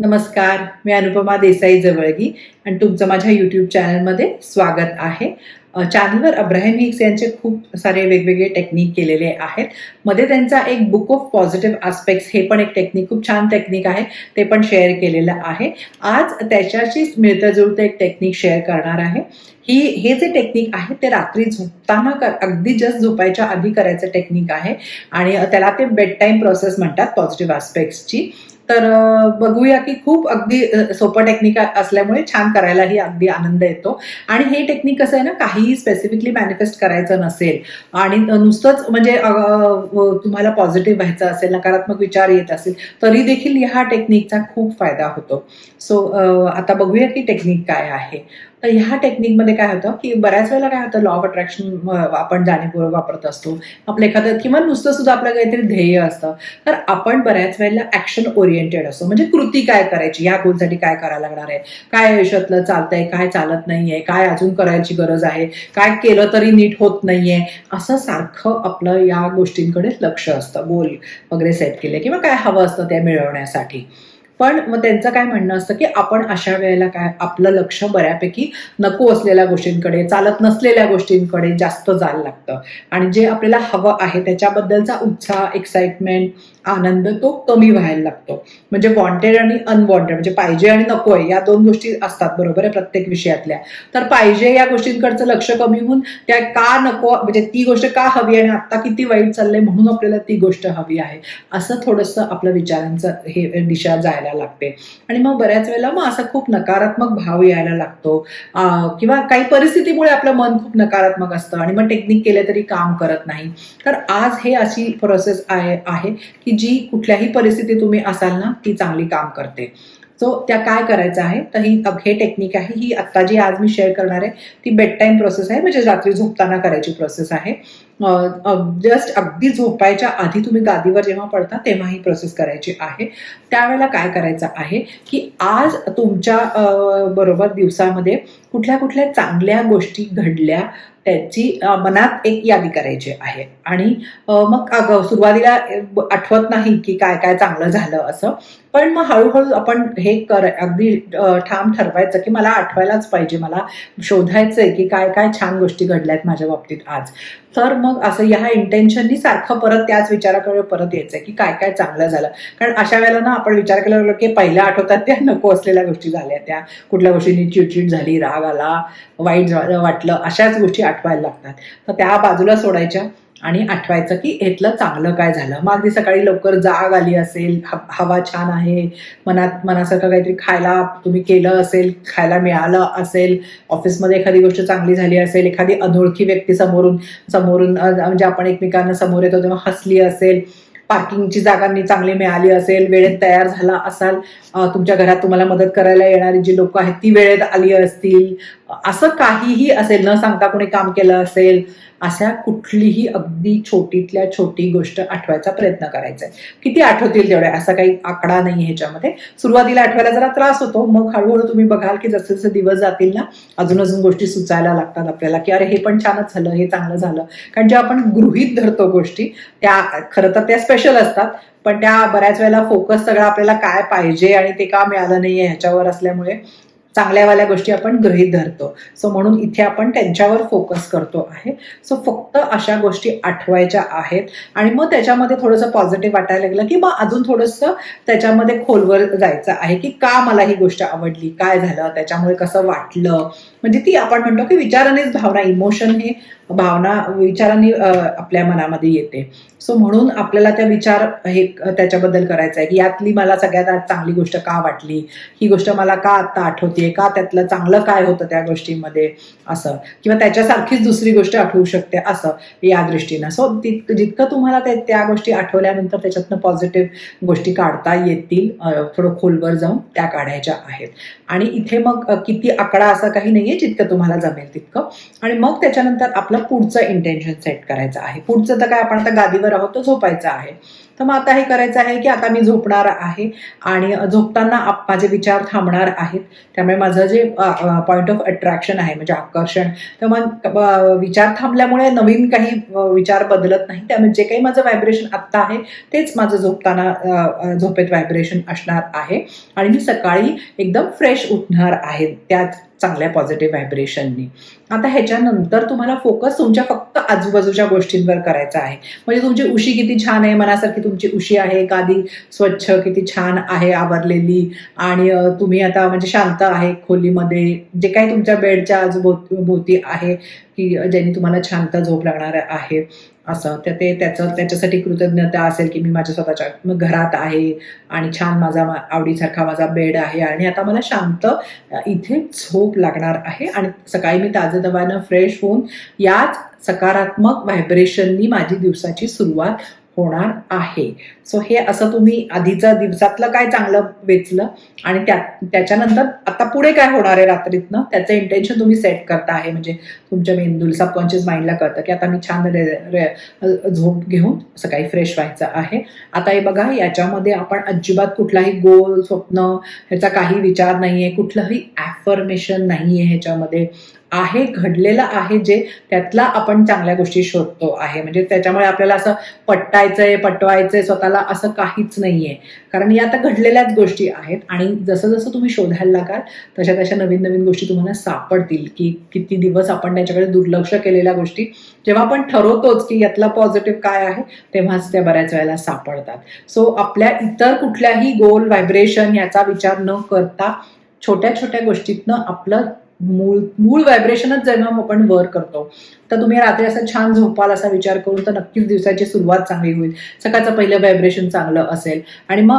नमस्कार मी अनुपमा देसाई जवळगी आणि तुमचं माझ्या यूट्यूब चॅनलमध्ये स्वागत आहे. चॅनलवर अब्राहिम हिक्स यांचे खूप सारे वेगवेगळे टेक्निक केलेले आहेत. मध्ये त्यांचा एक बुक ऑफ पॉझिटिव्ह आस्पेक्ट्स हे पण एक टेक्निक खूप छान टेक्निक आहे ते पण शेअर केलेलं आहे. आज त्याच्याशीच मिळतं जुळतं एक टेक्निक शेअर करणार आहे. ही हे जे टेक्निक आहे ते रात्री झोपताना कर अगदी जस्ट झोपायच्या आधी करायचं टेक्निक आहे. आणि त्याला ते बेड टाईम प्रोसेस म्हणतात पॉझिटिव्ह आस्पेक्ट्सची तर बघूया की खूप अगदी सोपं टेक्निक असल्यामुळे छान करायलाही अगदी आनंद येतो. आणि हे टेक्निक कसं आहे ना काहीही स्पेसिफिकली मॅनिफेस्ट करायचं नसेल आणि नुसतंच म्हणजे तुम्हाला पॉझिटिव्ह व्हायचं असेल नकारात्मक विचार येत असेल तरी देखील ह्या टेक्निकचा खूप फायदा होतो. सो आता बघूया की टेक्निक काय आहे. तर ह्या टेक्निकमध्ये काय होतं की बऱ्याच वेळेला काय होतं लॉ ऑफ अट्रॅक्शन आपण जाणीवपूर्वक वापरत असतो. आपलं एखादं किंवा नुसतं सुद्धा आपलं काहीतरी ध्येय असतं. तर आपण बऱ्याच वेळेला ऍक्शन ओरिएंटेड असतो. म्हणजे कृती काय करायची? या गोलसाठी काय करायला लागणार आहे? काय आयुष्यातलं चालतंय काय चालत नाहीये? काय अजून करायची गरज आहे? काय केलं तरी नीट होत नाहीये? असं सारखं आपलं या गोष्टींकडे लक्ष असतं. गोल वगैरे सेट केले किंवा काय हवं असतं ते मिळवण्यासाठी. पण मग त्यांचं काय म्हणणं असतं की आपण अशा वेळेला काय आपलं लक्ष बऱ्यापैकी नको असलेल्या गोष्टींकडे चालत नसलेल्या गोष्टींकडे जास्त जायला लागतं. आणि जे आपल्याला हवं आहे त्याच्याबद्दलचा उत्साह एक्साइटमेंट आनंद तो कमी व्हायला लागतो. म्हणजे वॉन्टेड आणि अनवॉन्टेड म्हणजे पाहिजे आणि नको आहे या दोन गोष्टी असतात बरोबर आहे प्रत्येक विषयातल्या. तर पाहिजे या गोष्टींकडचं लक्ष कमी होऊन त्या का नको म्हणजे ती गोष्ट का हवी आणि आता किती वाईट चाललंय म्हणून आपल्याला ती गोष्ट हवी आहे. असं थोडंसं आपलं विचारांचं हे दिशा जायला लागते. आणि मग बऱ्याच वेळेला मग असा खूप नकारात्मक भाव यायला लागतो. किंवा काही परिस्थितीमुळे आपलं मन खूप नकारात्मक असतं आणि मग टेक्निक केले तरी काम करत नाही. तर आज हे अशी प्रोसेस आहे आहे की जी कुठल्याही परिस्थितीत तुम्ही असाल ना ती चांगली काम करते. सो त्या काय करायचं आहे? तर ही हे टेक्निक आहे. ही आत्ता जी आज मी शेअर करणार आहे ती बेड टाईम प्रोसेस आहे म्हणजे रात्री झोपताना करायची प्रोसेस आहे. जस्ट अगदी झोपायच्या आधी तुम्ही गादीवर जेव्हा पडता तेव्हा ही प्रोसेस करायची आहे. त्यावेळेला काय करायचं आहे की आज तुमच्या बरोबर दिवसामध्ये कुठल्या कुठल्या चांगल्या गोष्टी घडल्या त्याची मनात एक यादी करायची आहे. आणि मग अगं सुरुवातीला आठवत नाही की काय काय चांगलं झालं असं. पण मग हळूहळू आपण हे कर अगदी ठाम ठरवायचं की मला आठवायलाच पाहिजे मला शोधायचंय की काय काय छान गोष्टी घडल्यात माझ्या बाबतीत आज. तर मग असं ह्या इंटेन्शननी सारखं परत त्याच विचाराकडे परत यायचंय की काय काय चांगलं झालं. कारण अशा वेळेला ना आपण विचार केला लागलो की पहिल्या आठवतात त्या नको असलेल्या गोष्टी झाल्या त्या. कुठल्या गोष्टींनी चिडचिड झाली राग आला वाईट वाटलं अशाच गोष्टी आठवायला लागतात. तर त्या बाजूला सोडायच्या. आणि आठवायचं की इथलं चांगलं काय झालं. मग अगदी सकाळी लवकर जाग आली असेल हवा छान आहे मनात मनासारखं काहीतरी खायला तुम्ही केलं असेल खायला मिळालं असेल ऑफिसमध्ये एखादी गोष्ट चांगली झाली असेल एखादी अनोळखी व्यक्ती समोरून समोरून म्हणजे आपण एकमेकांना समोर येतो तेव्हा हसली असेल पार्किंगची जागांनी चांगली मिळाली असेल वेळेत तयार झाला असाल तुमच्या घरात तुम्हाला मदत करायला येणारी जी लोक आहेत ती वेळेत आली असतील असं काहीही असेल न सांगता कोणी काम केलं असेल अशा कुठलीही अगदी छोटीतल्या छोटी गोष्ट आठवायचा प्रयत्न करायचा आहे. किती आठवतील तेवढ्या असा काही आकडा नाही ह्याच्यामध्ये. सुरुवातीला आठवायला जरा त्रास होतो. मग हळूहळू तुम्ही बघाल की जसे जसे दिवस जातील ना अजून अजून गोष्टी सुचायला लागतात आपल्याला की अरे हे पण छानच झालं हे चांगलं झालं. कारण जेव्हा आपण गृहीत धरतो गोष्टी त्या खरं तर त्या स्पेशल असतात पण त्या बऱ्याच वेळेला फोकस सगळा आपल्याला काय पाहिजे आणि ते का मिळालं नाहीये ह्याच्यावर असल्यामुळे चांगल्यावाल्या गोष्टी आपण गृहीत धरतो. सो म्हणून इथे आपण त्यांच्यावर फोकस करतो आहे. सो फक्त अशा गोष्टी आठवायच्या आहेत. आणि मग त्याच्यामध्ये थोडंसं पॉझिटिव्ह वाटायला लागलं की मग अजून थोडंसं त्याच्यामध्ये खोलवर जायचं आहे की का मला ही गोष्ट आवडली काय झालं त्याच्यामुळे कसं वाटलं? म्हणजे ती आपण म्हणतो की विचारानेच भावना इमोशन हे भावना विचारांनी आपल्या मनामध्ये येते. सो म्हणून आपल्याला त्या विचार हे त्याच्याबद्दल करायचा आहे की यातली मला सगळ्यात चांगली गोष्ट का वाटली? ही गोष्ट मला का आत्ता आठवते? का? त्यातलं चांगलं काय होतं त्या गोष्टीमध्ये? असं. किंवा त्याच्यासारखीच दुसरी गोष्ट आठवू शकते असं. या दृष्टीनं. सो तितकं जितकं तुम्हाला त्या गोष्टी आठवल्यानंतर त्याच्यातनं पॉझिटिव्ह गोष्टी काढता येतील थोडं खोलवर जाऊन त्या काढायच्या आहेत. आणि इथे मग किती आकडा असं काही नाहीये जितकं तुम्हाला जमेल तितकं. आणि मग त्याच्यानंतर आपलं पुढचं इंटेन्शन सेट करायचं आहे. पुढचं तर काय आपण आता गादीवर आहोत तर झोपायचं आहे. तर मग आता हे करायचं आहे की आता मी झोपणार आहे आणि झोपताना आप- माझे विचार थांबणार आहेत. त्यामुळे माझं जे पॉईंट ऑफ अट्रॅक्शन आहे म्हणजे आकर्षण तर मग विचार थांबल्यामुळे नवीन काही विचार बदलत नाही. त्यामुळे जे काही माझं व्हायब्रेशन आत्ता आहे तेच माझं झोपताना झोपेत व्हायब्रेशन असणार आहे. आणि मी सकाळी एकदम फ्रेश उठणार आहे. त्यात चांगल्या पॉझिटिव्ह व्हायब्रेशननी आता ह्याच्यानंतर तुम्हाला फोकस तुमच्या फक्त आजूबाजूच्या गोष्टींवर करायचा आहे. म्हणजे तुमची उशी किती छान आहे मनासारखी तुमची उशी आहे गादी स्वच्छ किती छान आहे आवरलेली आणि तुम्ही आता म्हणजे शांत आहे खोलीमध्ये जे काही तुमच्या बेडच्या आजूभोवती आहे की ज्यांनी तुम्हाला शांत झोप लागणार आहे. असं. तर ते त्याचं त्याच्यासाठी कृतज्ञता असेल की मी माझ्या स्वतःच्या घरात आहे आणि छान माझा मा- आवडीसारखा माझा बेड आहे आणि आता मला शांत इथे झोप लागणार आहे आणि सकाळी मी ताजंतवानं फ्रेश होऊन याच सकारात्मक व्हायब्रेशननी माझी दिवसाची सुरुवात होणार आहे. सो हे असं तुम्ही आधीचं दिवसातलं काय चांगलं वेचलं आणि त्या त्याच्यानंतर आता पुढे काय होणार आहे रात्रीतनं त्याचं इंटेन्शन तुम्ही सेट करता आहे. म्हणजे तुमच्या मेंदूला सबकॉन्शियस माइंडला कळतं की आता मी छान रे, रे, झोप घेऊन सकाळी फ्रेश व्हायचं आहे. आता हे बघा याच्यामध्ये आपण अजिबात कुठलाही गोल स्वप्न ह्याचा काही विचार नाहीये कुठलंही ॲफर्मेशन नाहीये ह्याच्यामध्ये. आहे घडलेलं आहे जे त्यातला आपण चांगल्या गोष्टी शोधतो आहे. म्हणजे त्याच्यामुळे आपल्याला असं पट्टायचंय पटवायचंय स्वतःला असं काहीच नाहीये. कारण या आता घडलेल्याच गोष्टी आहेत आणि जसं जसं तुम्ही शोधायला लागाल तशा तशा नवीन नवीन गोष्टी तुम्हाला सापडतील. की किती दिवस आपण त्याच्याकडे दुर्लक्ष केलेल्या गोष्टी जेव्हा आपण ठरवतोच की यातला पॉझिटिव्ह काय आहे तेव्हाच त्या बऱ्याच वेळेला सापडतात. सो आपल्या इतर कुठल्याही गोल व्हायब्रेशन याचा विचार न करता छोट्या छोट्या गोष्टीतनं आपलं मूळ मूळ व्हायब्रेशनच जेव्हा आपण वर करतो तर तुम्ही रात्री असं छान झोपाल असा विचार करून तर नक्कीच दिवसाची सुरुवात चांगली होईल. सकाळचं पहिलं व्हायब्रेशन चांगलं असेल. आणि मग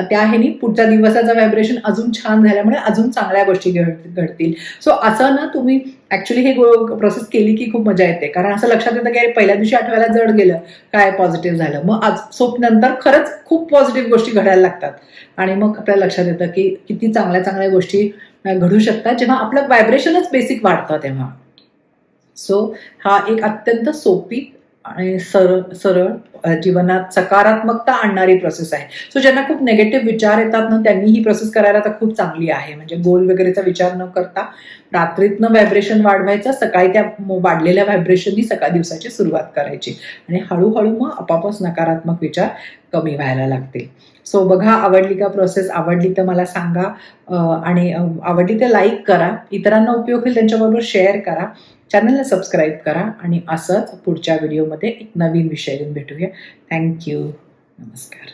त्या ह्यानी पुढच्या दिवसाचं व्हायब्रेशन अजून छान झाल्यामुळे अजून चांगल्या गोष्टी घड- घडतील. सो असं ना तुम्ही ऍक्च्युली हे प्रोसेस केली की खूप मजा येते. कारण असं लक्षात येतं की अरे पहिल्या दिवशी आठवायला जड गेलं काय पॉझिटिव्ह झालं. मग आज सोप नंतर खरंच खूप पॉझिटिव्ह गोष्टी घडायला लागतात. आणि मग आपल्याला लक्षात येतं की किती चांगल्या चांगल्या गोष्टी घडू शकतात जेव्हा आपलं व्हायब्रेशनच बेसिक वाढतं तेव्हा. सो हा एक अत्यंत सोपी आणि सरळ सरळ जीवनात सकारात्मकता आणणारी प्रोसेस आहे. सो ज्यांना खूप नेगेटिव्ह विचार येतात ना त्यांनी ही प्रोसेस करायला तर खूप चांगली आहे. म्हणजे गोल वगैरेचा विचार न करता रात्रीतनं व्हायब्रेशन वाढवायचं सकाळी त्या वाढलेल्या व्हायब्रेशननी सकाळ दिवसाची सुरुवात करायची. आणि हळूहळू मग आपापच नकारात्मक विचार कमी व्हायला लागतील. सो बघा आवडली का प्रोसेस आवडली तर मला सांगा. आणि आवडली तर लाईक करा. इतरांना उपयोग होईल त्यांच्याबरोबर शेअर करा. चॅनलला सबस्क्राईब करा. आणि असंच पुढच्या व्हिडिओमध्ये एक नवीन विषय घेऊन भेटूया. थँक्यू नमस्कार.